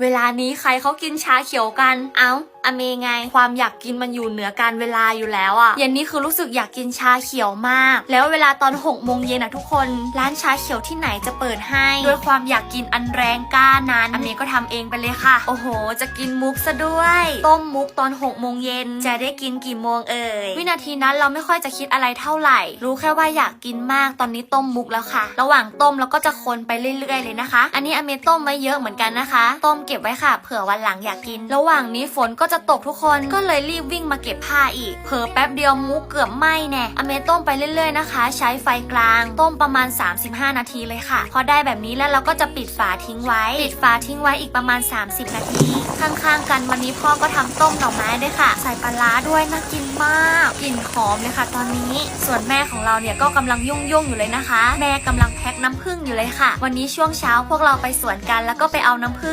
เวลานี้ใครเขากินชาเขียวกัน เอ้าอเมไง ความอยากกินมันอยู่เหนือการเวลาอยู่แล้วอะเย็นนี้คือรู้สึกอยากกินชาเขียวมาก แล้วเวลาตอน6กโมงเย็นอะทุกคน ร้านชาเขียวที่ไหนจะเปิดให้ด้วยความอยากกินอันแรงกล้านั้นอเมก็ทำเองไปเลยค่ะ โอ้โห จะกินมุกซะด้วย ต้มมุกตอน6กโมงเย็นจะได้กินกี่โมงเอ่ยวินาทีนั้นเราไม่ค่อยจะคิดอะไรเท่าไหร่ รู้แค่ว่าอยากกินมากตอนนี้ต้มมุกแล้วค่ะ ระหว่างต้มเราก็จะคนไปเรื่อยๆเลยนะคะ อันนี้อเมต้มไว้เยอะเหมือนกันนะคะ ต้มเก็บไว้ค่ะ เผื่อวันหลังอยากกิน ระหว่างนี้ฝนก็จะตกทุกคนก็เลยรีบวิ่งมาเก็บผ้าอีก เผลอแป๊บเดียวมุกเกือบไหม้แน่อเมต้มไปเรื่อยๆนะคะ ใช้ไฟกลาง ต้มประมาณ 35 นาทีเลยค่ะ พอได้แบบนี้แล้วเราก็จะปิดฝาทิ้งไว้ ปิดฝาทิ้งไว้อีกประมาณ 30 นาที ข้างๆกันวันนี้พ่อก็ทำต้มหน่อไม้ด้วยค่ะ ใส่ปลาร้าด้วยน่ากินมากกลิ่นหอมเลยค่ะ ตอนนี้ส่วนแม่ของเราเนี่ยก็กำลังยุ่งๆอยู่เลยนะคะ แม่กำลังแพ็คน้ำผึ้งอยู่เลยค่ะ วันนี้ช่วงเช้าพวกเราไปสวนกันแล้วก็ไปเอาน้ำผึ้ง